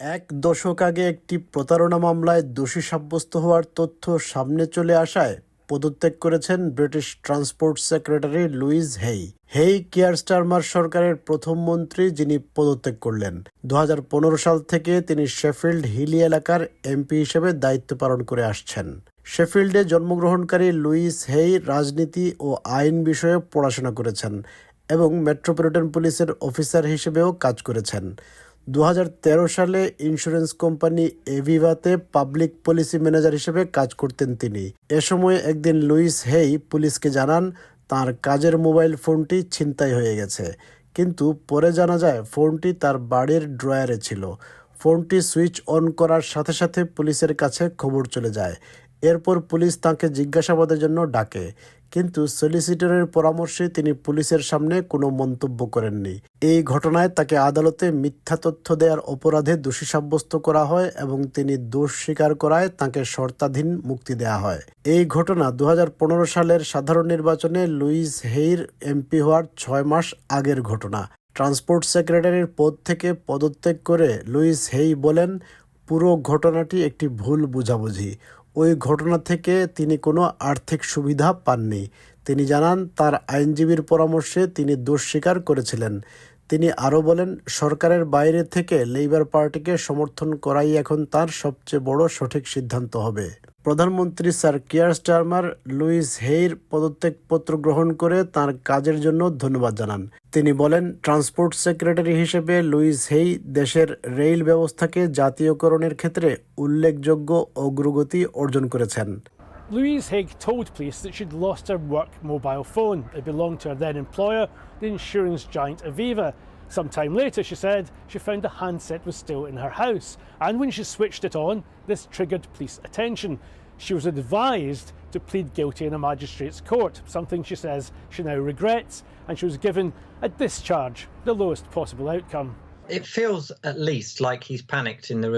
এক দশক আগে একটি প্রতারণা মামলায় দোষী সাব্যস্ত হওয়ার তথ্য সামনে চলে আসায় পদত্যাগ করেছেন British transport secretary Louise Haigh. Haigh Keir Starmer সরকারের প্রথম মন্ত্রী যিনি পদত্যাগ করলেন। দু হাজার পনেরো সাল থেকে তিনি শেফিল্ড হিলি এলাকার এমপি হিসেবে দায়িত্ব পালন করে আসছেন। শেফিল্ডে জন্মগ্রহণকারী লুইস হেই রাজনীতি ও আইন বিষয়ে পড়াশোনা করেছেন এবং মেট্রোপলিটন পুলিশের অফিসার হিসেবেও কাজ করেছেন। দু হাজার তেরো সালে ইন্স্যুরেন্স কোম্পানি এভিভাতে পাবলিক পলিসি ম্যানেজার হিসেবে কাজ করতেন তিনি। এ সময় একদিন লুইস হেই পুলিশকে জানান, তার কাজের মোবাইল ফোনটি ছিনতাই হয়ে গেছে। কিন্তু পরে জানা যায়, ফোনটি তার বাড়ির ড্রয়ারে ছিল। ফোনটি সুইচ অন করার সাথে সাথে পুলিশের কাছে খবর চলে যায়। এরপর পুলিশ তাকে জিজ্ঞাসাবাদের জন্য ডাকে। কিন্তু সলিসিটরের পরামর্শে তিনি পুলিশের সামনে কোনো মন্তব্য করেননি। এই ঘটনায় তাকে আদালতে মিথ্যা তথ্য দেওয়ার অপরাধে দোষী সাব্যস্ত করা হয় এবং তিনি দোষ স্বীকার করায় তাকে শর্তাধীন মুক্তি দেওয়া হয়। এই ঘটনা দু হাজার পনেরো সালের সাধারণ নির্বাচনে লুইস হেইর এমপি হওয়ার ছয় মাস আগের ঘটনা। ট্রান্সপোর্ট সেক্রেটারির পদ থেকে পদত্যাগ করে লুইস হেই বলেন, পুরো ঘটনাটি একটি ভুল বুঝাবুঝি। ওই ঘটনা থেকে তিনি কোনো আর্থিক সুবিধা পাননি। তিনি জানান, তার আইনজীবীর পরামর্শে তিনি দোষ স্বীকার করেছিলেন। তিনি আরও বলেন, সরকারের বাইরে থেকে লেবার পার্টিকে সমর্থন করাই এখন তার সবচেয়ে বড় সঠিক সিদ্ধান্ত হবে। প্রধানমন্ত্রী স্যার কিয়ার স্টারমার লুইস হেইর পদত্যাগপত্র গ্রহণ করে তার কাজের জন্য ধন্যবাদ জানান তিনি বলেন ট্রান্সপোর্ট সেক্রেটারি হিসেবে লুইস হেই দেশের রেল ব্যবস্থাকে জাতীয়করণের ক্ষেত্রে উল্লেখযোগ্য অগ্রগতি অর্জন করেছেন Louise Haig told police that she'd lost her work mobile phone. It belonged to her then employer, the insurance giant Aviva. Sometime later, she said, she found the handset was still in her house. And when she switched it on, this triggered police attention. She was advised to plead guilty in a magistrate's court, something she says she now regrets, and she was given a discharge, the lowest possible outcome. It feels at least like he's panicked in the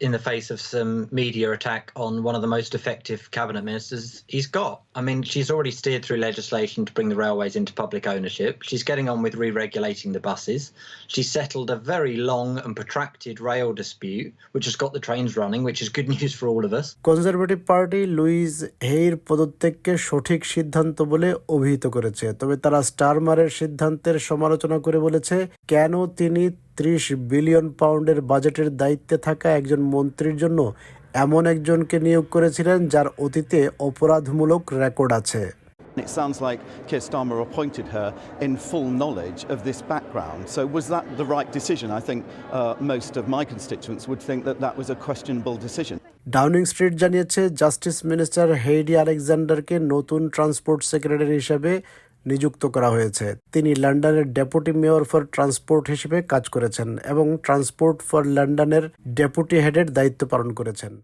in the face of some media attack on one of the most effective cabinet ministers he's got. I mean, she's already steered through legislation to bring the railways into public ownership. She's getting on with re-regulating the buses. She's settled a very long and protracted rail dispute, which has got the trains running, which is good news for all of us. Conservative party Louise হেইর পদত্যাগকে সঠিক সিদ্ধান্ত বলে অভিহিত করেছে তবে তারা স্টারমারের সিদ্ধান্তের সমালোচনা করে বলেছে কেন তিনি ত্রিশ বিলিয়ন পাউন্ডের বাজেটের দায়িত্বে থাকা একজন মন্ত্রীর জন্য এমন একজনকে নিয়োগ করেছিলেন যার অতীতে অপরাধমূলক রেকর্ড আছে It sounds like Keir Starmer appointed her in full knowledge of this background. So, was that the right decision? I think uh, most of my constituents would think that that was a questionable decision. Downing Street জানিয়েছে justice minister Heidi আলেকজান্ডারকে নতুন transport secretary হিসেবে নিযুক্ত করা হয়েছে। তিনি লন্ডনের deputy mayor for transport হিসেবে কাজ করেছেন এবং ট্রান্সপোর্ট ফর লন্ডনের ডেপুটি হেডের দায়িত্ব পালন করেছেন।